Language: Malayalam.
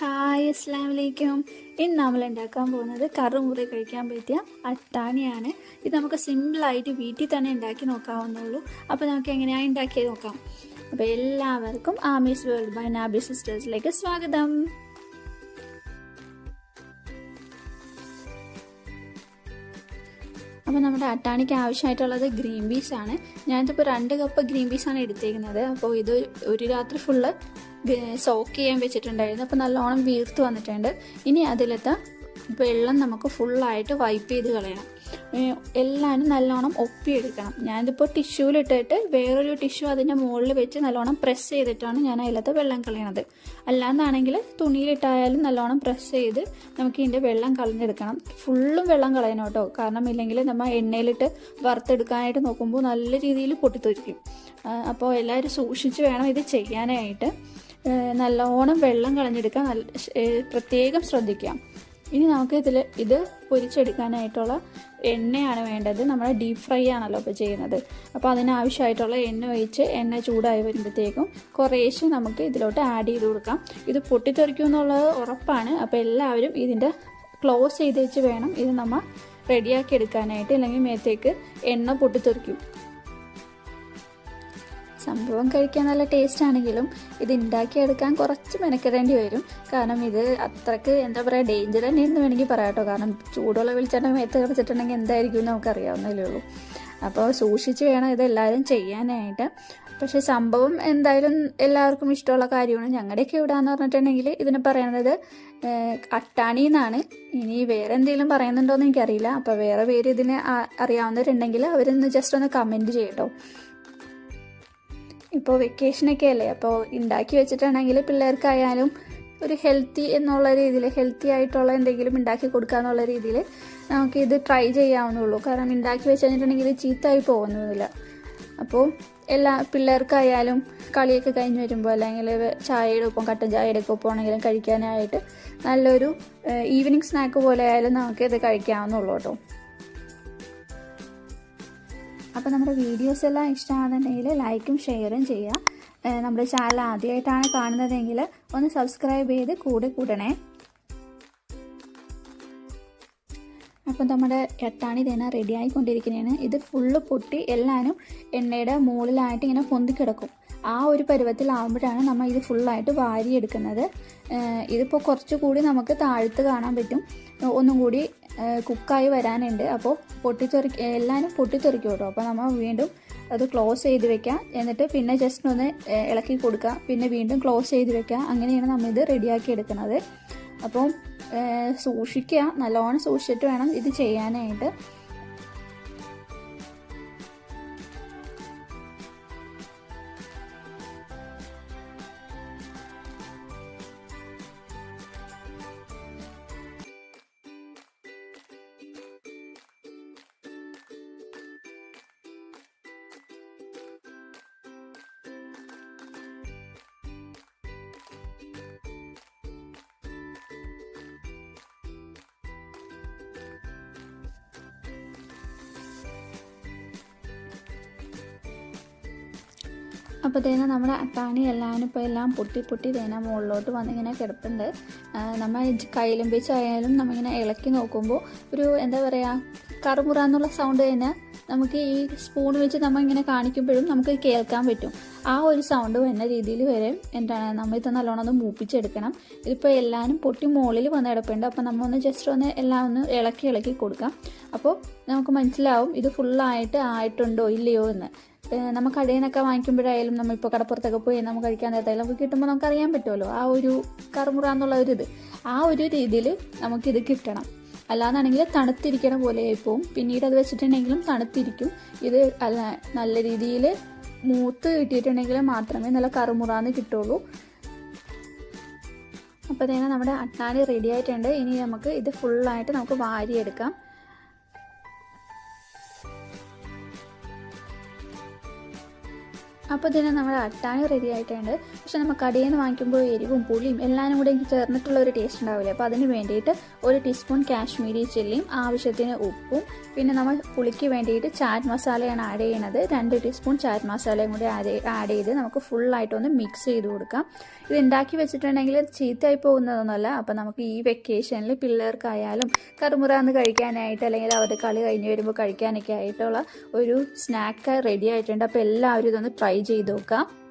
ഹായ് അസ്സാം വലൈക്കും ഇന്ന് നമ്മൾ ഉണ്ടാക്കാൻ പോകുന്നത് കറുമുറി കഴിക്കാൻ പറ്റിയ അട്ടാണിയാണ്. ഇത് നമുക്ക് സിമ്പിളായിട്ട് വീട്ടിൽ തന്നെ ഉണ്ടാക്കി നോക്കാവുന്നുള്ളൂ അപ്പോൾ നമുക്ക് എങ്ങനെയാണ് ഉണ്ടാക്കി നോക്കാം. അപ്പോൾ എല്ലാവർക്കും ആമീസ് വേൾഡ് ബൈ നാബി സിസ്റ്റേഴ്സിലേക്ക് സ്വാഗതം. അപ്പോൾ നമ്മുടെ അട്ടാണിക്ക് ആവശ്യമായിട്ടുള്ളത് ഗ്രീൻ പീസ് ആണ്. ഞാനിതിപ്പോൾ രണ്ട് കപ്പ് ഗ്രീൻ പീസാണ് എടുത്തേക്കുന്നത്. അപ്പോൾ ഇത് ഒരു രാത്രി ഫുള്ള് സോക്ക് ചെയ്യാൻ വെച്ചിട്ടുണ്ടായിരുന്നു. അപ്പോൾ നല്ലോണം വീർത്ത് വന്നിട്ടുണ്ട്. ഇനി അതിലത്തെ. വെള്ളം നമുക്ക് ഫുള്ളായിട്ട് വൈപ്പ് ചെയ്ത് കളയണം. എല്ലാവരും നല്ലോണം ഒപ്പിയെടുക്കണം. ഞാനിതിപ്പോൾ ടിഷ്യൂലിട്ടിട്ട് വേറൊരു ടിഷ്യൂ അതിന്റെ മുകളിൽ വെച്ച് നല്ലോണം പ്രസ് ചെയ്തിട്ടാണ് ഞാൻ അതിലത്തെ വെള്ളം കളയണത്. അല്ലാന്നാണെങ്കിൽ തുണിയിലിട്ടായാലും നല്ലോണം പ്രസ് ചെയ്ത് നമുക്ക് ഇതിന്റെ വെള്ളം കളഞ്ഞെടുക്കണം. ഫുള്ളും വെള്ളം കളയണം കേട്ടോ. കാരണം ഇല്ലെങ്കിൽ നമ്മൾ എണ്ണയിലിട്ട് വറുത്തെടുക്കാനായിട്ട് നോക്കുമ്പോൾ നല്ല രീതിയിൽ പൊട്ടിത്തൊരിക്കും അപ്പോൾ എല്ലാവരും സൂക്ഷിച്ച് വേണം ഇത് ചെയ്യാനായിട്ട്. നല്ലോണം വെള്ളം കളഞ്ഞെടുക്കാൻ നല്ല പ്രത്യേകം ശ്രദ്ധിക്കാം ഇനി നമുക്ക് ഇതിൽ ഇത് പൊരിച്ചെടുക്കാനായിട്ടുള്ള എണ്ണയാണ് വേണ്ടത്. നമ്മൾ ഡീപ്പ് ഫ്രൈ ആണല്ലോ ഇപ്പോൾ ചെയ്യുന്നത്. അപ്പോൾ അതിനാവശ്യമായിട്ടുള്ള എണ്ണ ഒഴിച്ച് എണ്ണ ചൂടായി വരുമ്പോഴത്തേക്കും കുറേശ്ശെ നമുക്ക് ഇതിലോട്ട് ആഡ് ചെയ്ത് കൊടുക്കാം. ഇത് പൊട്ടിത്തെറിക്കും എന്നുള്ളത് ഉറപ്പാണ്. അപ്പോൾ എല്ലാവരും ഇതിന്റെ ക്ലോസ് ചെയ്ത് വെച്ച് വേണം ഇത് നമ്മൾ റെഡിയാക്കി എടുക്കാനായിട്ട്. അല്ലെങ്കിൽ മേത്തേക്ക് എണ്ണ പൊട്ടിത്തെറിക്കും. സംഭവം കഴിക്കാൻ നല്ല ടേസ്റ്റ് ആണെങ്കിലും ഇത് ഉണ്ടാക്കിയെടുക്കാൻ കുറച്ച് മെനക്കെടേണ്ടി വരും. കാരണം ഇത് അത്രയ്ക്ക് എന്താ പറയുക ഡേഞ്ചർ തന്നെയെന്ന് വേണമെങ്കിൽ പറയാം കേട്ടോ. കാരണം ചൂടുള്ള വെളിച്ചെണ്ണ മേത്ത് കിടച്ചിട്ടുണ്ടെങ്കിൽ എന്തായിരിക്കും എന്ന് നമുക്കറിയാവുന്നതേ ഉള്ളൂ. അപ്പോൾ സൂക്ഷിച്ച് വേണം ഇതെല്ലാവരും ചെയ്യാനായിട്ട്. പക്ഷേ സംഭവം എന്തായാലും എല്ലാവർക്കും ഇഷ്ടമുള്ള കാര്യമാണ്. ഞങ്ങളുടെയൊക്കെ ഇവിടെയെന്ന് പറഞ്ഞിട്ടുണ്ടെങ്കിൽ ഇതിന് പറയുന്നത് അട്ടാണി എന്നാണ്. ഇനി വേറെ എന്തെങ്കിലും പറയുന്നുണ്ടോ എന്ന് എനിക്കറിയില്ല. അപ്പോൾ വേറെ പേര് ഇതിന് അറിയാവുന്നവരുണ്ടെങ്കിൽ അവരൊന്ന് ജസ്റ്റ് ഒന്ന് കമന്റ് ചെയ്യട്ടോ. ഇപ്പോൾ വെക്കേഷനൊക്കെ അല്ലേ അപ്പോൾ ഉണ്ടാക്കി വെച്ചിട്ടാണെങ്കിൽ പിള്ളേർക്കായാലും ഒരു ഹെൽത്തി എന്നുള്ള രീതിയിൽ ഹെൽത്തി ആയിട്ടുള്ള എന്തെങ്കിലും ഉണ്ടാക്കി കൊടുക്കുക എന്നുള്ള രീതിയിൽ നമുക്ക് ഇത് ട്രൈ ചെയ്യാവുന്നുള്ളൂ കാരണം ഉണ്ടാക്കി വെച്ച് കഴിഞ്ഞിട്ടുണ്ടെങ്കിൽ ചീത്തായി പോകുന്നതില്ല അപ്പോൾ എല്ലാ പിള്ളേർക്കായാലും കളിയൊക്കെ കഴിഞ്ഞ് വരുമ്പോൾ അല്ലെങ്കിൽ ചായയുടെ ഒപ്പം കട്ടൻ ചായയുടെ ഒപ്പം ആണെങ്കിലും കഴിക്കാനായിട്ട് നല്ലൊരു ഈവനിങ് സ്നാക്ക് പോലെ ആയാലും നമുക്ക് ഇത് കഴിക്കാവുന്നുള്ളൂ കേട്ടോ. അപ്പോൾ നമ്മുടെ വീഡിയോസ് എല്ലാം ഇഷ്ടമാണെന്നുണ്ടെങ്കിൽ ലൈക്കും ഷെയറും ചെയ്യുക. നമ്മുടെ ചാനൽ ആദ്യമായിട്ടാണ് കാണുന്നതെങ്കിൽ ഒന്ന് സബ്സ്ക്രൈബ് ചെയ്ത് കൂടെ കൂടണേ. അപ്പം നമ്മുടെ എട്ടാണി തേന റെഡി ആയിക്കൊണ്ടിരിക്കുന്നതാണ് ഇത് ഫുള്ള് പൊട്ടി എല്ലാവരും എണ്ണയുടെ മുകളിലായിട്ട് ഇങ്ങനെ പൊന്തിക്കിടക്കും ആ ഒരു പരുവത്തിലാവുമ്പോഴാണ് നമ്മൾ ഇത് ഫുള്ളായിട്ട് വാരിയെടുക്കുന്നത്. ഇതിപ്പോൾ കുറച്ചുകൂടി നമുക്ക് താഴ്ത്ത് കാണാൻ പറ്റും. ഒന്നും കൂടി കുക്കായി വരാനുണ്ട്. അപ്പോൾ പൊട്ടിത്തെറി എല്ലാവരും പൊട്ടിത്തെറിക്കും കേട്ടോ. അപ്പോൾ നമ്മൾ വീണ്ടും അത് ക്ലോസ് ചെയ്ത് വെക്കാം. എന്നിട്ട് പിന്നെ ജസ്റ്റ് ഒന്ന് ഇളക്കി കൊടുക്കുക പിന്നെ വീണ്ടും ക്ലോസ് ചെയ്ത് വെക്കുക അങ്ങനെയാണ് നമ്മൾ ഇത് റെഡിയാക്കി എടുക്കുന്നത്. അപ്പം സൂക്ഷിക്കുക. നല്ലോണം സൂക്ഷിച്ചിട്ട് വേണം ഇത് ചെയ്യാനായിട്ട്. അപ്പോൾ തേന നമ്മുടെ അട്ടാണി എല്ലാം ഇപ്പോൾ എല്ലാം പൊട്ടി പൊട്ടി തേന മുകളിലോട്ട് വന്നിങ്ങനെ കിടപ്പുണ്ട്. നമ്മൾ കയ്യിലും വെച്ചായാലും നമ്മളിങ്ങനെ ഇളക്കി നോക്കുമ്പോൾ ഒരു എന്താ പറയുക കറുമുറ എന്നുള്ള സൗണ്ട് തന്നെ നമുക്ക് ഈ സ്പൂൺ വെച്ച് നമ്മൾ ഇങ്ങനെ കാണിക്കുമ്പോഴും നമുക്ക് കേൾക്കാൻ പറ്റും. ആ ഒരു സൗണ്ട് വരുന്ന രീതിയിൽ വരെ എന്താണ് നമ്മൾ ഇത് നല്ലോണം ഒന്ന് മൂപ്പിച്ചെടുക്കണം. ഇതിപ്പോൾ എല്ലാവരും പൊട്ടി മുകളിൽ വന്ന് കിടപ്പുണ്ട്. അപ്പോൾ നമ്മൾ ഒന്ന് ജസ്റ്റ് ഒന്ന് എല്ലാം ഒന്ന് ഇളക്കി ഇളക്കി കൊടുക്കാം. അപ്പോൾ നമുക്ക് മനസ്സിലാവും ഇത് ഫുള്ളായിട്ട് ആയിട്ടുണ്ടോ ഇല്ലയോ എന്ന്. നമ്മൾ കടയിൽ നിന്നൊക്കെ വാങ്ങിക്കുമ്പോഴായാലും നമ്മളിപ്പോൾ കടപ്പുറത്തൊക്കെ പോയി നമ്മൾ കഴിക്കാൻ നേരത്തായാലും നമുക്ക് കിട്ടുമ്പോൾ നമുക്ക് അറിയാൻ പറ്റുമല്ലോ ആ ഒരു കറുമുറ എന്നുള്ള ഒരു ഇത്. ആ ഒരു രീതിയിൽ നമുക്കിത് കിട്ടണം. അല്ലാന്നാണെങ്കിൽ തണുത്തിരിക്കണ പോലെ ആയിപ്പോവും. പിന്നീട് അത് വെച്ചിട്ടുണ്ടെങ്കിലും തണുത്തിരിക്കും. ഇത് അല്ല നല്ല രീതിയിൽ മൂത്ത് കിട്ടിയിട്ടുണ്ടെങ്കിൽ മാത്രമേ നല്ല കറുമുറാന്ന് കിട്ടുള്ളൂ. അപ്പോൾ തന്നെ നമ്മുടെ അട്ടാണി റെഡി ആയിട്ടുണ്ട്. ഇനി നമുക്ക് ഇത് ഫുള്ളായിട്ട് നമുക്ക് വാരിയെടുക്കാം. അപ്പോൾ ഇതിന് നമ്മൾ അട്ടാണി റെഡി ആയിട്ടുണ്ട്. പക്ഷെ നമ്മൾ കടയിൽ നിന്ന് വാങ്ങിക്കുമ്പോൾ എരിവും പുളിയും എല്ലാം കൂടെ എനിക്ക് ചേർന്നിട്ടുള്ള ഒരു ടേസ്റ്റ് ഉണ്ടാവില്ലേ? അപ്പോൾ അതിന് വേണ്ടിയിട്ട് ഒരു ടീസ്പൂൺ കാശ്മീരി ചില്ലിയും ആവശ്യത്തിന് ഉപ്പും പിന്നെ നമ്മൾ പുളിക്ക് വേണ്ടിയിട്ട് ചാറ്റ് മസാലയാണ് ആഡ് ചെയ്യണത് രണ്ട് ടീസ്പൂൺ ചാറ്റ് മസാലയും കൂടി ആഡ് ആഡ് ചെയ്ത് നമുക്ക് ഫുള്ളായിട്ടൊന്ന് മിക്സ് ചെയ്ത് കൊടുക്കാം. ഇത് ഉണ്ടാക്കി വെച്ചിട്ടുണ്ടെങ്കിൽ ചീത്തയായി പോകുന്നതൊന്നുമല്ല. അപ്പോൾ നമുക്ക് ഈ വെക്കേഷനിൽ പിള്ളേർക്കായാലും കറുമുറാന്ന് കഴിക്കാനായിട്ട് അല്ലെങ്കിൽ അവരുടെ കളി കഴിഞ്ഞ് വരുമ്പോൾ കഴിക്കാനൊക്കെ ആയിട്ടുള്ള ഒരു സ്നാക്ക് റെഡി ആയിട്ടുണ്ട്. അപ്പോൾ എല്ലാവരും ഇതൊന്ന് ട്രൈ ചെയ്ത് നോക്കാം.